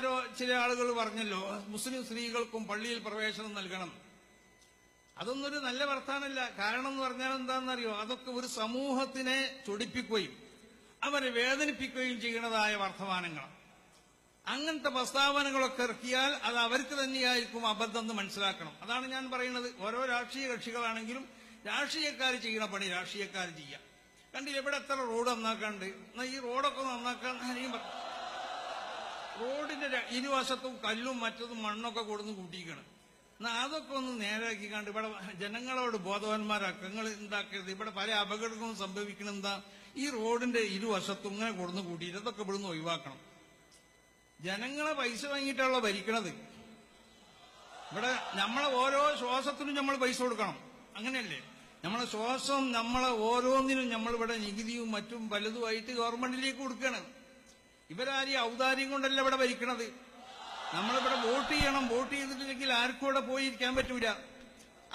ആരോ ചില ആളുകൾ പറഞ്ഞല്ലോ മുസ്ലിം സ്ത്രീകൾക്കും പള്ളിയിൽ പ്രവേശനം നൽകണം. അതൊന്നൊരു നല്ല വർത്താനല്ല. കാരണം എന്ന് പറഞ്ഞാൽ എന്താണെന്നറിയോ? അതൊക്കെ ഒരു സമൂഹത്തിനെ ചൊടിപ്പിക്കുകയും അവരെ വേദനിപ്പിക്കുകയും ചെയ്യുന്നതായ വർത്തമാനങ്ങളാണ് അങ്ങനത്തെ പ്രസ്താവനകളൊക്കെ ഇറക്കിയാൽ അത് അവർക്ക് തന്നെയായിരിക്കും അബദ്ധം എന്ന് മനസ്സിലാക്കണം. അതാണ് ഞാൻ പറയുന്നത്. ഓരോ രാഷ്ട്രീയ കക്ഷികളാണെങ്കിലും രാഷ്ട്രീയക്കാർ ചെയ്യുന്ന പണി രാഷ്ട്രീയക്കാർ ചെയ്യാം. കണ്ടില്ല? ഇവിടെ എത്ര റോഡ് നന്നാക്കാണ്ട് എന്നാൽ ഈ റോഡൊക്കെ നന്നാക്കാൻ ഇനിയും റോഡിന്റെ ഇരുവശത്തും കല്ലും മറ്റതും മണ്ണൊക്കെ കൊടുന്ന് കൂട്ടിക്കണം എന്നാ അതൊക്കെ ഒന്ന് നേരാക്കി കണ്ട് ഇവിടെ ജനങ്ങളോട് ബോധവാന്മാരാക്കുക നിങ്ങൾ ഉണ്ടാക്കരുത് ഇവിടെ പല അപകടങ്ങളും സംഭവിക്കണം എന്താ? ഈ റോഡിന്റെ ഇരുവശത്തും ഇങ്ങനെ കൊടുന്ന് കൂട്ടിയിട്ട് അതൊക്കെ ഇവിടുന്ന് ഒഴിവാക്കണം. ജനങ്ങളെ പൈസ വാങ്ങിയിട്ടാണല്ലോ ഭരിക്കണത്. ഇവിടെ നമ്മളെ ഓരോ ശ്വാസത്തിനും നമ്മൾ പൈസ കൊടുക്കണം. അങ്ങനെയല്ലേ? നമ്മളെ ശ്വാസം നമ്മളെ ഓരോന്നിനും നമ്മളിവിടെ നികുതിയും മറ്റും പലതുമായിട്ട് ഗവൺമെന്റിലേക്ക് കൊടുക്കുകയാണ് ഇവരാരും ഔദാര്യം കൊണ്ടല്ല ഇവിടെ ഭരിക്കണത്? നമ്മളിവിടെ വോട്ട് ചെയ്യണം വോട്ട് ചെയ്തിട്ടില്ലെങ്കിൽ ആർക്കും ഇവിടെ പോയിരിക്കാൻ പറ്റൂല.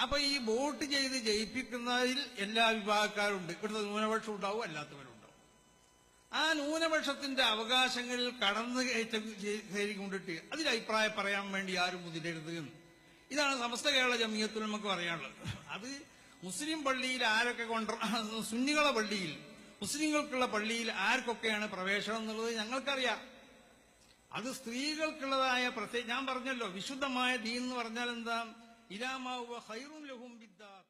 അപ്പൊ ഈ വോട്ട് ചെയ്ത് ജയിപ്പിക്കുന്നതിൽ എല്ലാ വിഭാഗക്കാരുണ്ട്. ഇവിടുത്തെ ന്യൂനപക്ഷം ഉണ്ടാവും അല്ലാത്തവരുണ്ടാവും ആ ന്യൂനപക്ഷത്തിന്റെ അവകാശങ്ങളിൽ കടന്നു കയറ്റം കയറിക്കൊണ്ടിട്ട് അതിൽ അഭിപ്രായം പറയാൻ വേണ്ടി ആരും മുതിരരുത് ഇതാണ് സമസ്ത കേരള ജമീയത്തിൽ നമുക്ക് പറയാനുള്ളത്. അത് മുസ്ലിം പള്ളിയിൽ ആരൊക്കെ കൊണ്ട സുന്നികളെ പള്ളിയിൽ മുസ്ലിങ്ങൾക്കുള്ള പള്ളിയിൽ ആർക്കൊക്കെയാണ് പ്രവേശനം എന്നുള്ളത് ഞങ്ങൾക്കറിയാം. അത് സ്ത്രീകൾക്കുള്ളതായ പ്രത്യേക ഞാൻ പറഞ്ഞല്ലോ വിശുദ്ധമായ ദീൻ എന്ന് പറഞ്ഞാൽ എന്താ? ഇലാമാവുക ഹൈറും ലഹും ബിദ്ദാർ